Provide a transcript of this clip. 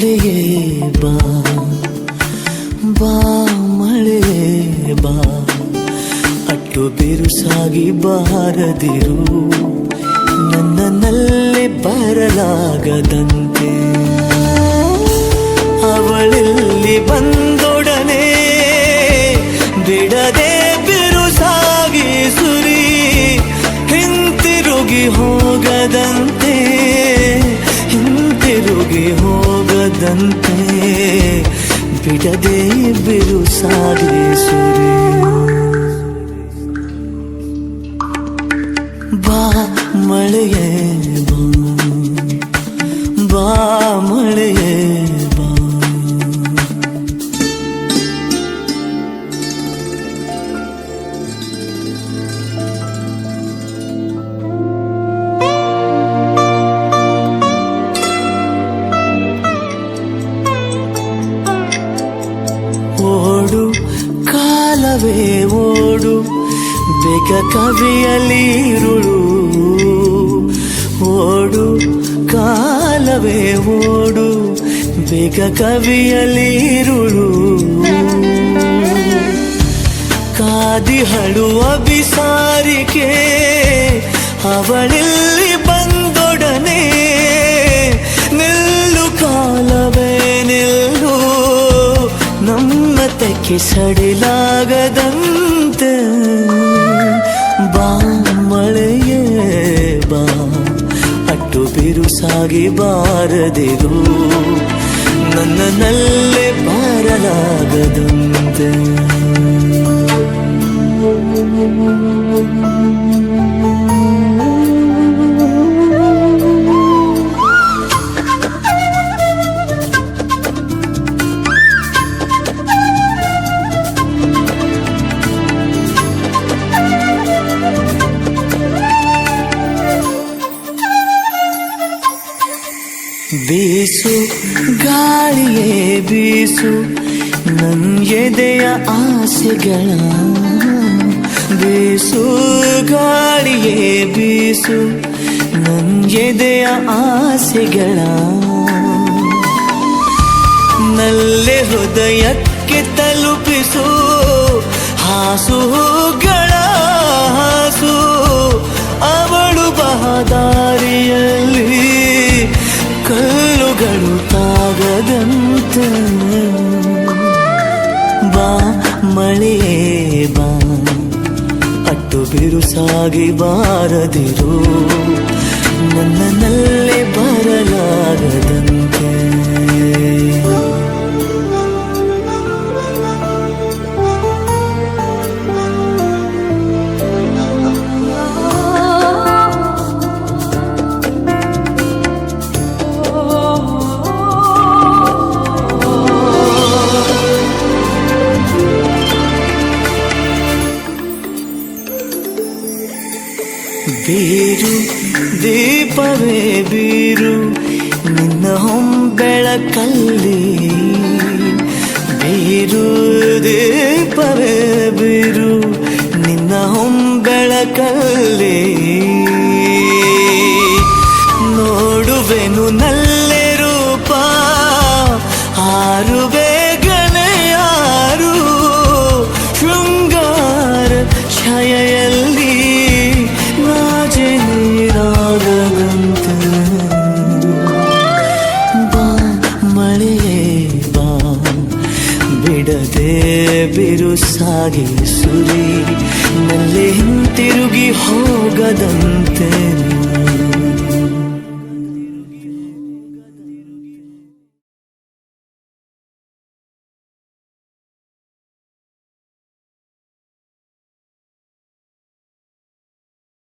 ಮಳೆಯೇ ಬಾ ಬಾ ಮಳೆಯೇ ಬಾ. ಅಟ್ಟು ಬಿರುಸಾಗಿ ಬಾರದಿರು ನನ್ನನ್ನಲ್ಲಿ ಬರಲಾಗದಂತೆ. ಅವಳಲ್ಲಿ ಬಂದೊಡನೆ ಬಿಡದೆ ಬಿರುಸಾಗಿ ಸುರಿ, ಹಿಂತಿರುಗಿ ಹೋಗದಂತೆ, ಹಿಂತಿರುಗಿ ಹೋಗದಂತೆ ಬಿಡದೆ ಬಿರುಸಾಗಿ ಸುರಿ ಬಾ ಮಳೆಯೇ ಬಾ ಮಳೆಯೇ ಬೇಗ ಕವಿಯಲಿರುಳು ಓಡು, ಕಾಲವೇ ಓಡು. ಬೇಗ ಕವಿಯಲಿರುಳು ಕಾದಿಹಳುವ ಬಿಸಾರಿಕೆ, ಅವಳಿಲ್ಲಿ ಬಂದೊಡನೆ. ನಿಲ್ಲು ಕಾಲವೇ ನಿಲ್ಲು ನಮ್ಮತಕ್ಕೆ ಸಡಿಲಾಗದಂತೆ ಬಿರುಸಾಗಿ ಬಾರದಿರು. ನನ್ನಲ್ಲೇ ಬಾರಲಾಗದಂತೆ. ಬೀಸು, ಗಾಳಿಯೇ ಬೀಸು ಎದೆಯ ಆಸೆಗಳ ಬೀಸು, ಗಾಳಿಯೇ ಬೀಸು ಎದೆಯ ಆಸೆಗಳ ನಲ್ಲೆ ಹೃದಯಕ್ಕೆ ತಲುಪಿಸು ಹಾಸುಗಳ ಹಾಸು, ಅವಳು ಬಹದಾರಿಯಲ್ಲಿ ಬಾ ಅಟ್ಟು ಬಿರುಸಾಗಿ ಬಾರದಿರು. ನನ್ನಲ್ಲೇ ಬರಲಾಗದಂತೆ ಬೀರು ದೀಪವೇ ಬೀರು ನಿನ್ನ ಹೊಂಬೆಳಕಲ್ಲಿ ಬೀರು ದೀಪವೇ ಬೀರು ನಿನ್ನ ಹೊಂಬೆಳಕಲ್ಲಿ ನೋಡುವೆನು ನಲ್ಲೆ ರೂಪ ಆರು ಬಿರುಸಾಗಿ ಸುರಿ ನಲ್ಲಿ ಹಿಂತಿರುಗಿ ಹೋಗದಂತೆ